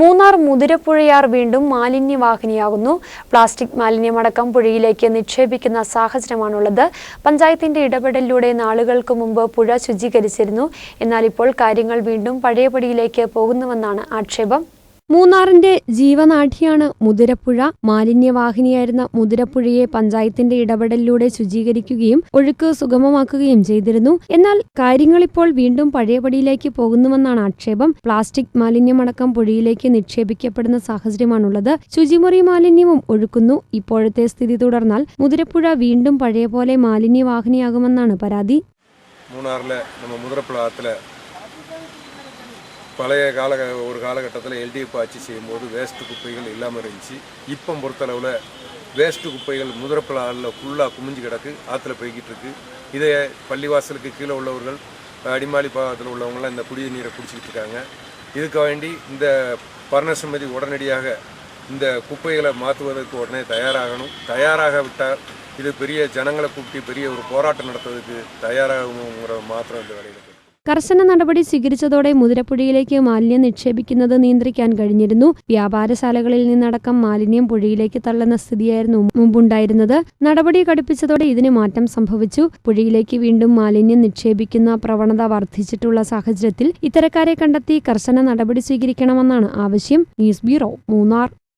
മൂന്നാർ മുതിരപ്പുഴയാർ വീണ്ടും മാലിന്യവാഹിനിയാകുന്നു. പ്ലാസ്റ്റിക് മാലിന്യമടക്കം പുഴയിലേക്ക് നിക്ഷേപിക്കുന്ന സാഹചര്യമാണുള്ളത്. പഞ്ചായത്തിന്റെ ഇടപെടലിലൂടെ നാളുകൾക്ക് മുമ്പ് പുഴ ശുചീകരിച്ചിരുന്നു. എന്നാൽ ഇപ്പോൾ കാര്യങ്ങൾ വീണ്ടും പഴയപടിയിലേക്ക് പോകുന്നുവെന്നാണ് ആക്ഷേപം. മൂന്നാറിന്റെ ജീവനാഠിയാണ് മുതിരപ്പുഴ. മാലിന്യവാഹിനിയായിരുന്ന മുതിരപ്പുഴയെ പഞ്ചായത്തിന്റെ ഇടപെടലിലൂടെ ശുചീകരിക്കുകയും ഒഴുക്ക് സുഗമമാക്കുകയും ചെയ്തിരുന്നു. എന്നാൽ കാര്യങ്ങളിപ്പോൾ വീണ്ടും പഴയപടിയിലേക്ക് പോകുന്നുവെന്നാണ് ആക്ഷേപം. പ്ലാസ്റ്റിക് മാലിന്യമടക്കം പുഴയിലേക്ക് നിക്ഷേപിക്കപ്പെടുന്ന സാഹചര്യമാണുള്ളത്. ശുചിമുറി മാലിന്യവും ഒഴുക്കുന്നു. ഇപ്പോഴത്തെ സ്ഥിതി തുടർന്നാൽ മുതിരപ്പുഴ വീണ്ടും പഴയപോലെ മാലിന്യവാഹിനിയാകുമെന്നാണ് പരാതി. മൂന്നാറിലെ മുതിരപ്പുഴത്തിലെ பழைய கால ஒரு காலகட்டத்தில் எல்டிஎஃப் ஆட்சி செய்யும்போது வேஸ்ட்டு குப்பைகள் இல்லாமல் இருந்துச்சு. இப்போ பொறுத்தளவில் வேஸ்ட்டு குப்பைகள் முதிரப்பழாவில் ஃபுல்லாக குமிஞ்சு கிடக்கு ஆற்றுல போய்கிட்டு இருக்கு. இதை பள்ளிவாசலுக்கு கீழே உள்ளவர்கள் அடிமாலி பாகத்தில் உள்ளவங்களாம் இந்த குடிநீரை நீரை குடிச்சிக்கிட்டு இருக்காங்க. இதுக்கு வேண்டி இந்த பர்ணசமிதி உடனடியாக இந்த குப்பைகளை மாற்றுவதற்கு உடனே தயாராகணும். தயாராக விட்டால் இது பெரிய ஜனங்களை கூப்பிட்டு பெரிய ஒரு போராட்டம் நடத்துவதற்கு தயாராகுங்கிற மாத்திரம் இந்த வேலையில் കർശന നടപടി സ്വീകരിച്ചതോടെ മുതിരപ്പുഴയിലേക്ക് മാലിന്യം നിക്ഷേപിക്കുന്നത് നിയന്ത്രിക്കാൻ കഴിഞ്ഞിരുന്നു. വ്യാപാരശാലകളിൽ നിന്നടക്കം മാലിന്യം പുഴയിലേക്ക് തള്ളുന്ന സ്ഥിതിയായിരുന്നു മുമ്പുണ്ടായിരുന്നത്. നടപടി കടുപ്പിച്ചതോടെ ഇതിന് മാറ്റം സംഭവിച്ചു. പുഴയിലേക്ക് വീണ്ടും മാലിന്യം നിക്ഷേപിക്കുന്ന പ്രവണത വർദ്ധിച്ചിട്ടുള്ള സാഹചര്യത്തിൽ ഇത്തരക്കാരെ കണ്ടെത്തി കർശന നടപടി സ്വീകരിക്കണമെന്നാണ് ആവശ്യം. News bureau Munnar.